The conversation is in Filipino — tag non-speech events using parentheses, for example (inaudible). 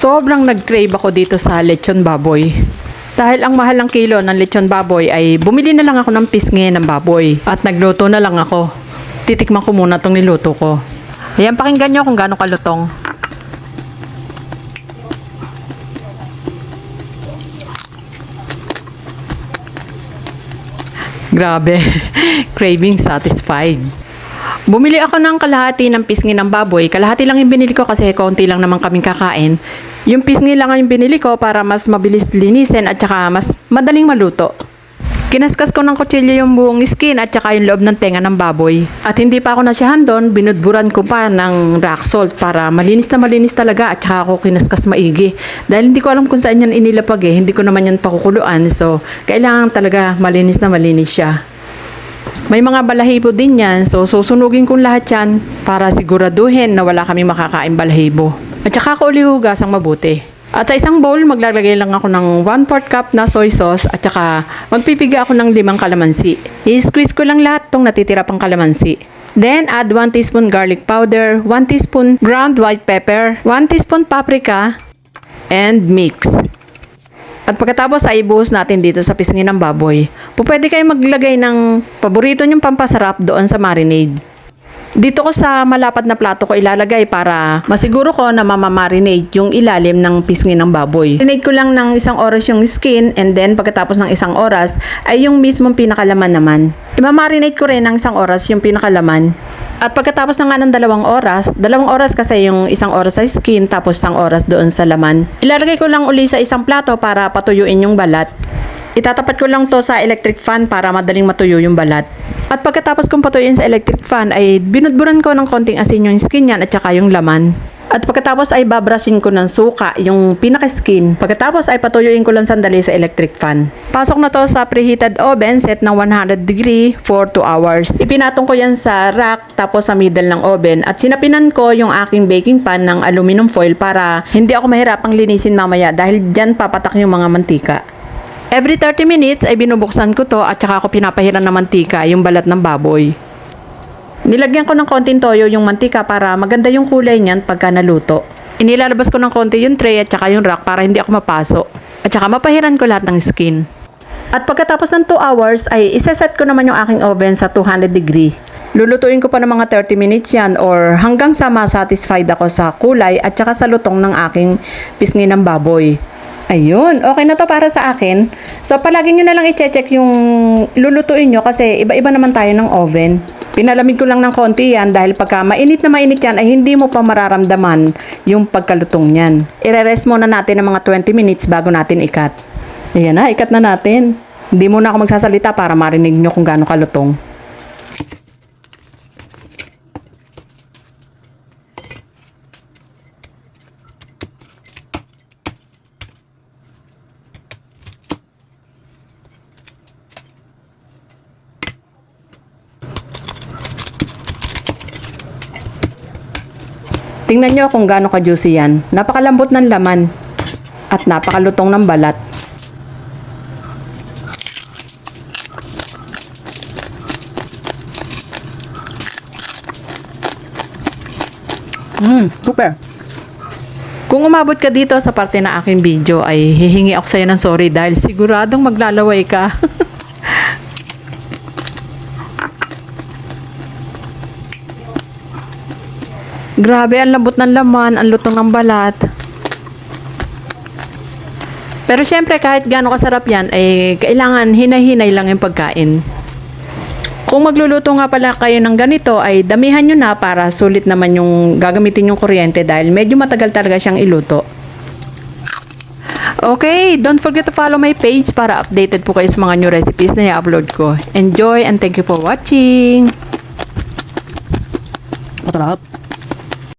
Sobrang nag-crave ako dito sa lechon baboy. Dahil ang mahal ng kilo ng lechon baboy ay bumili na lang ako ng pisngi ng baboy at nagluto na lang ako. Titikman ko muna tong niluto ko. Ayan, pakinggan nyo kung gaano kalutong. Grabe, (laughs) craving satisfied. Bumili ako ng kalahati ng pisngi ng baboy. Kalahati lang yung binili ko kasi konti lang naman kaming kakain. Yung pisngi lang yung binili ko para mas mabilis linisin at saka mas madaling maluto. Kinaskas ko ng kutsilyo yung buong skin at saka yung loob ng tenga ng baboy. At hindi pa ako nasyahan doon, binudburan ko pa ng rock salt para malinis na malinis talaga at saka ako kinaskas maigi. Dahil hindi ko alam kung saan yan inilapag eh, hindi ko naman yan pakukuluan. So, kailangan talaga malinis na malinis siya. May mga balahibo din yan, so susunugin kong lahat yan para siguraduhin na wala kami makakain balahibo. At saka ko ulihugasang mabuti. At sa isang bowl, maglalagay lang ako ng 1 4 cup na soy sauce at saka magpipiga ako ng limang kalamansi. I-squeeze ko lang lahat tong natitira pang kalamansi. Then, add 1 teaspoon garlic powder, 1 teaspoon ground white pepper, 1 teaspoon paprika, and mix. At pagkatapos ay ibuhos natin dito sa pisngin ng baboy. Pwede kayo maglagay ng paborito nyong pampasarap doon sa marinade. Dito ko sa malapad na plato ko ilalagay para masiguro ko na mamamarinate yung ilalim ng pisngi ng baboy. Marinate ko lang ng isang oras yung skin and then pagkatapos ng isang oras ay yung mismong pinakalaman naman. Imamarinate ko rin ng isang oras yung pinakalaman. At pagkatapos na nga ng dalawang oras, dalawang oras kasi yung isang oras sa skin tapos isang oras doon sa laman. Ilalagay ko lang uli sa isang plato para patuyuin yung balat. Itatapat ko lang to sa electric fan para madaling matuyo yung balat. At pagkatapos kong patuyuin sa electric fan ay binudburan ko ng konting asin yung skin yan at saka yung laman. At pagkatapos ay babrushin ko ng suka yung pinaka-skin. Pagkatapos ay patuyuin ko lang sandali sa electric fan. Pasok na to sa preheated oven set ng 100 degree for 2 hours. Ipinatong ko yan sa rack tapos sa middle ng oven at sinapinan ko yung aking baking pan ng aluminum foil para hindi ako mahirapang linisin mamaya dahil dyan papatak yung mga mantika. Every 30 minutes ay binubuksan ko to at saka ako pinapahiran ng mantika yung balat ng baboy. Nilagyan ko ng konting toyo yung mantika para maganda yung kulay niyan pagka naluto. Inilalabas ko ng konti yung tray at saka yung rack para hindi ako mapaso. At saka mapahiran ko lahat ng skin. At pagkatapos ng 2 hours ay iseset ko naman yung aking oven sa 200 degree. Lulutuin ko pa ng mga 30 minutes yan or hanggang sa ma-satisfied ako sa kulay at saka sa lutong ng aking pisngi ng baboy. Ayun, okay na to para sa akin. So, palagi nyo na lang i-check yung lulutuin nyo kasi iba-iba naman tayo ng oven. Pinalamig ko lang ng konti yan dahil pagka mainit na mainit yan ay hindi mo pa mararamdaman yung pagkalutong niyan. Ire-rest muna natin ng mga 20 minutes bago natin ikat. Ayan na, ikat na natin. Hindi muna ako magsasalita para marinig nyo kung gaano kalutong. Tingnan nyo kung gaano ka-juicy yan. Napakalambot ng laman at napakalutong ng balat. Mmm, super. Kung umabot ka dito sa parte na aking video ay hihingi ako sa'yo ng sorry dahil siguradong maglalaway ka. (laughs) Grabe, ang lambot ng laman, ang lutong ng balat. Pero syempre, kahit gaano kasarap yan, ay kailangan hinay-hinay lang yung pagkain. Kung magluluto nga pala kayo ng ganito, ay damihan nyo na para sulit naman yung gagamitin yung kuryente dahil medyo matagal talaga siyang iluto. Okay, don't forget to follow my page para updated po kayo sa mga new recipes na i-upload ko. Enjoy and thank you for watching! Ito lahat.